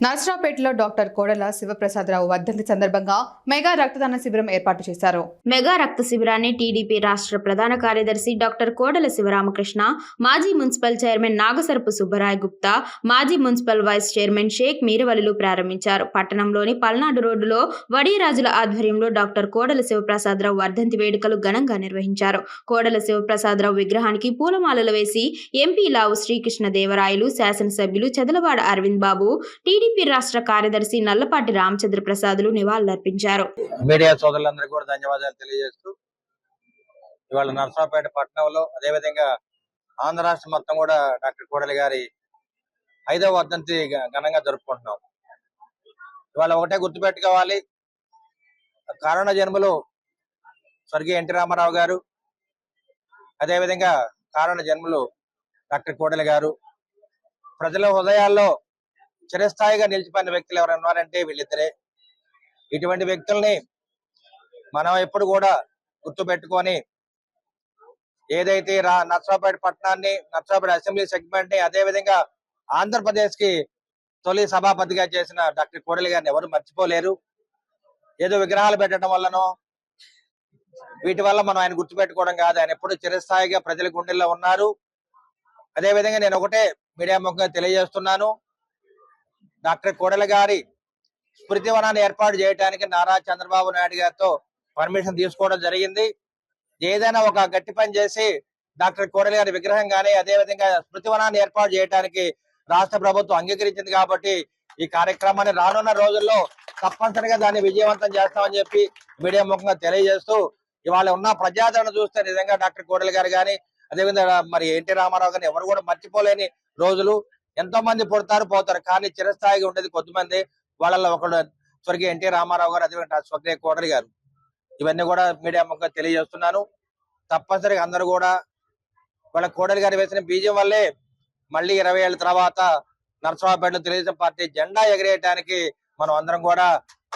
నర్సరావుపేటలో doctor కోడల శివప్రసాదరావు వర్ధంతి సందర్భంగా మెగా రక్తదాన శిబిరం ఏర్పాటు చేశారు. మెగా రక్త శిబిరాన్ని టీడీపీ రాష్ట్ర ప్రధాన కార్యదర్శి డాక్టర్ కోడల శివరామకృష్ణ మాజీ మున్సిపల్ చైర్మన్ నాగసరపు సుబ్బరాయ్ గుప్తా మాజీ మున్సిపల్ వైస్ చైర్మన్ షేక్ మీరవలిలు ప్రారంభించారు. పట్టణంలోని పల్నాడు రోడ్డులో వడియరాజుల ఆధ్వర్యంలో డాక్టర్ కోడల శివప్రసాదరావు వర్ధంతి వేడుకలు ఘనంగా నిర్వహించారు. కోడల శివప్రసాదరావు విగ్రహానికి పూలమాలలు వేసి ఎంపీ లావు శ్రీకృష్ణ దేవరాయలు శాసనసభ్యులు చదలవాడ అరవింద్ బాబు టీడీపీ రాష్ట్ర కార్యదర్శి నల్లపాటి రామచంద్ర ప్రసాదులు నివాళులర్పించారు. మీడియా సోదరులందరికీ కూడా ధన్యవాదాలు తెలియజేస్తూ ఇవాళ నరసరావుపేట పట్టణంలో అదేవిధంగా ఆంధ్ర రాష్ట్రం మొత్తం కూడా డాక్టర్ కోడలి గారి ఐదవ వర్ధంతి ఘనంగా జరుపుకుంటున్నాం. ఇవాళ ఒకటే గుర్తుపెట్టుకోవాలి కారణ జన్మలో స్వర్గీయ ఎన్టీ రామారావు గారు అదేవిధంగా కారణ జన్మలు డాక్టర్ కోడలి గారు ప్రజల హృదయాల్లో చిరస్థాయిగా నిలిచిపోయిన వ్యక్తులు ఎవరైనా ఉన్నారంటే వీళ్ళిద్దరే. ఇటువంటి వ్యక్తుల్ని మనం ఎప్పుడు కూడా గుర్తు పెట్టుకొని ఏదైతే రా నర్సాపేట పట్టణాన్ని నర్సాపేట అసెంబ్లీ సెగ్మెంట్ని అదే విధంగా ఆంధ్రప్రదేశ్కి తొలి సభాపతిగా చేసిన డాక్టర్ కోడలి గారిని ఎవరు మర్చిపోలేరు. ఏదో విగ్రహాలు పెట్టడం వల్లనో వీటి వల్ల మనం ఆయన గుర్తు పెట్టుకోవడం కాదు. ఆయన ఎప్పుడు చిరస్థాయిగా ప్రజల గుండెల్లో ఉన్నారు. అదే విధంగా నేను ఒకటే మీడియా ముఖంగా తెలియజేస్తున్నాను. డాక్టర్ కోడలి గారి స్మృతి వనాన్ని ఏర్పాటు చేయడానికి నారా చంద్రబాబు నాయుడు గారితో పర్మిషన్ తీసుకోవడం జరిగింది. ఏదైనా ఒక గట్టి పని చేసి డాక్టర్ కోడలి గారి విగ్రహం గానీ అదే విధంగా స్మృతి వనాన్ని ఏర్పాటు చేయడానికి రాష్ట్ర ప్రభుత్వం అంగీకరించింది కాబట్టి ఈ కార్యక్రమాన్ని రానున్న రోజుల్లో తప్పనిసరిగా దాన్ని విజయవంతం చేస్తామని చెప్పి మీడియా ముఖంగా తెలియజేస్తూ ఇవాళ ఉన్న ప్రజాదరణ చూస్తే నిజంగా డాక్టర్ కోడలి గారు కానీ అదేవిధంగా మరి ఎన్టీ రామారావు గారిని ఎవరు కూడా మర్చిపోలేని రోజులు. ఎంతో మంది పుడతారు పోతారు. కానీ చిరస్థాయిగా ఉండేది కొద్దిమంది వాళ్ళలో ఒకడు స్వర్గీయ ఎన్టీ రామారావు గారు అదేవిధంగా స్వర్గీయ కోటరి గారు. ఇవన్నీ కూడా మీడియా ముఖంగా తెలియజేస్తున్నాను. తప్పనిసరిగా అందరూ కూడా వాళ్ళ కోడలి గారు వేసిన బీజం వల్లే మళ్ళీ ఇరవై ఏళ్ళ తర్వాత నరసరావుపేటలో తెలుగుదేశం పార్టీ జెండా ఎగరేయటానికి మనం అందరం కూడా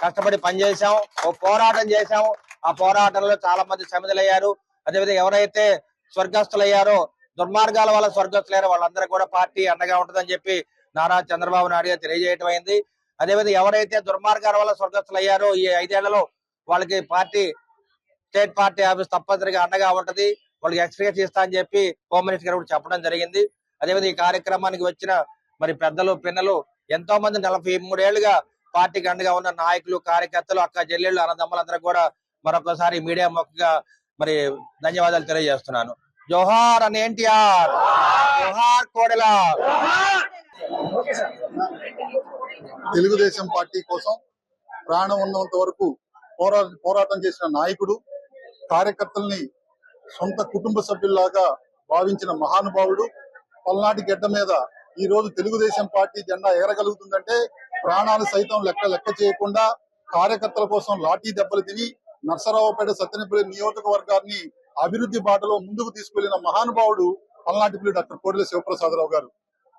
కష్టపడి పనిచేసాం ఓ పోరాటం చేశాం. ఆ పోరాటంలో చాలా మంది సమిధులయ్యారు అదేవిధంగా ఎవరైతే స్వర్గస్థులయ్యారో దుర్మార్గాల వల్ల స్వర్గస్థులయ్యారో వాళ్ళందరూ కూడా పార్టీ అండగా ఉంటుందని చెప్పి నారా చంద్రబాబు నాయుడు గారు తెలియజేయటం అయింది అదేవిధంగా ఎవరైతే దుర్మార్గాల వల్ల స్వర్గస్థులయ్యారో ఈ ఐదేళ్ళలో వాళ్ళకి పార్టీ స్టేట్ పార్టీ ఆఫీస్ తప్పనిసరిగా అండగా ఉంటది. వాళ్ళకి ఎక్స్పీరియన్స్ ఇస్తా అని చెప్పి హోమ్ మినిస్టర్ గారు కూడా చెప్పడం జరిగింది. అదేవిధంగా ఈ కార్యక్రమానికి వచ్చిన మరి పెద్దలు పిన్నలు ఎంతో మంది నలభై మూడేళ్ళుగా పార్టీకి అండగా ఉన్న నాయకులు కార్యకర్తలు అక్క చెల్లెళ్ళు అన్నదమ్ములందరూ కూడా మరొకసారి మీడియా మొక్కగా మరి ధన్యవాదాలు తెలియజేస్తున్నాను. జోహార్ అని ఎన్టీఆర్. జోహార్ కోడెలా తెలుగుదేశం పార్టీ కోసం ప్రాణం ఉన్నంత వరకు పోరా పోరాటం చేసిన నాయకుడు కార్యకర్తల్ని సొంత కుటుంబ సభ్యుల్లాగా భావించిన మహానుభావుడు పల్నాటి గడ్డ మీద ఈ రోజు తెలుగుదేశం పార్టీ జెండా ఎగరగలుగుతుందంటే ప్రాణాలు సైతం లెక్క లెక్క చేయకుండా కార్యకర్తల కోసం లాఠీ దెబ్బలు తిని నర్సరావుపేట సత్యనపల్లి నియోజకవర్గాన్ని అభివృద్ధి బాటలో ముందుకు తీసుకువెళ్ళిన మహానుభావుడు పల్నాటిపల్లి డాక్టర్ కోడెల శివప్రసాదరావు గారు.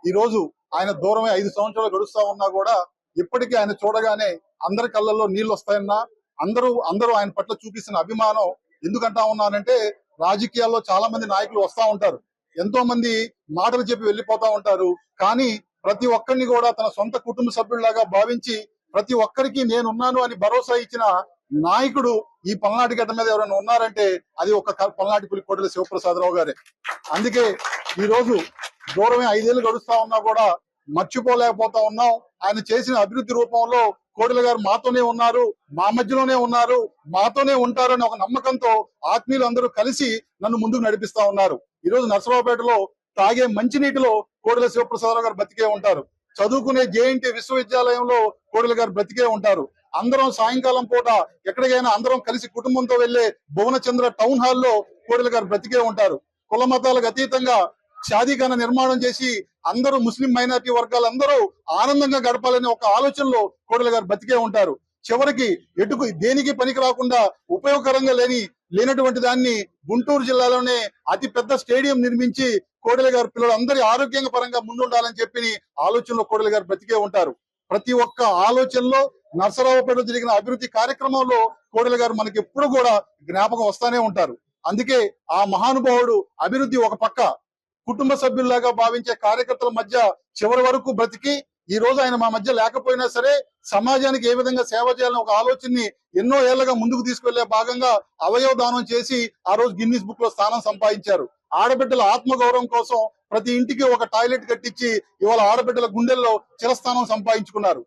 ఈ రోజు ఆయన దూరమే ఐదు సంవత్సరాలు గడుస్తా ఉన్నా కూడా ఇప్పటికీ ఆయన చూడగానే అందరి కళ్ళల్లో నీళ్ళు వస్తాయన్నా అందరూ అందరూ ఆయన పట్ల చూపిస్తున్న అభిమానం ఎందుకంటా ఉన్నానంటే రాజకీయాల్లో చాలా మంది నాయకులు వస్తా ఉంటారు. ఎంతో మంది మాటలు చెప్పి వెళ్ళిపోతా ఉంటారు. కానీ ప్రతి ఒక్కరిని కూడా తన సొంత కుటుంబ సభ్యుల్లాగా భావించి ప్రతి ఒక్కరికి నేనున్నాను అని భరోసా ఇచ్చిన నాయకుడు ఈ పల్నాటి గడ్డ మీద ఎవరైనా ఉన్నారంటే అది ఒక పల్నాటి పులి కోటల శివప్రసాదరావు గారే. అందుకే ఈ రోజు దూరమే ఐదేళ్ళు గడుస్తా ఉన్నా కూడా మర్చిపోలేకపోతా ఉన్నాం. ఆయన చేసిన అభివృద్ధి రూపంలో కోడెల గారు మాతోనే ఉన్నారు మా మధ్యలోనే ఉన్నారు మాతోనే ఉంటారని ఒక నమ్మకంతో ఆత్మీయులు అందరూ కలిసి నన్ను ముందుకు నడిపిస్తా ఉన్నారు. ఈ రోజు నర్సరావుపేటలో తాగే మంచినీటిలో కోడెల శివప్రసాదరావు గారు బతికే ఉంటారు. చదువుకునే జేఎన్టీ విశ్వవిద్యాలయంలో కోడెల గారు బ్రతికే ఉంటారు. అందరం సాయంకాలం పూట ఎక్కడికైనా అందరం కలిసి కుటుంబంతో వెళ్ళే భువనచంద్ర టౌన్ హాల్లో కోడెల గారు బ్రతికే ఉంటారు. కుల మతాలకు అతీతంగా షాదీఖాన నిర్మాణం చేసి అందరూ ముస్లిం మైనారిటీ వర్గాలందరూ ఆనందంగా గడపాలనే ఒక ఆలోచనలో కోడెల గారు బతికే ఉంటారు. చివరికి ఎటుకు దేనికి పనికి రాకుండా ఉపయోగకరంగా లేని లేనటువంటి దాన్ని గుంటూరు జిల్లాలోనే అతి పెద్ద స్టేడియం నిర్మించి కోడెల గారు పిల్లలు అందరి ఆరోగ్యంగా పరంగా ముందుండాలని చెప్పి ఆలోచనలో కోడెల గారు బ్రతికే ఉంటారు. ప్రతి ఒక్క ఆలోచనలో నర్సరావుపేటలో జరిగిన అభివృద్ధి కార్యక్రమంలో కోడెల గారు మనకి ఎప్పుడు కూడా జ్ఞాపకం వస్తానే ఉంటారు. అందుకే ఆ మహానుభావుడు అభివృద్ధి ఒక పక్క కుటుంబ సభ్యుల్లాగా భావించే కార్యకర్తల మధ్య చివరి వరకు బ్రతికి ఈ రోజు ఆయన మా మధ్య లేకపోయినా సరే సమాజానికి ఏ విధంగా సేవ చేయాలని ఒక ఆలోచనని ఎన్నో ఏళ్ళుగా ముందుకు తీసుకెళ్ళే భాగంగా అవయవ దానం చేసి ఆ రోజు గిన్నిస్ బుక్లో స్థానం సంపాదించారు. ఆడబిడ్డల ఆత్మగౌరవం కోసం ప్రతి ఇంటికి ఒక టాయిలెట్ కట్టించి ఇవాళ ఆడబిడ్డల గుండెల్లో చిరస్థానం సంపాదించుకున్నారు.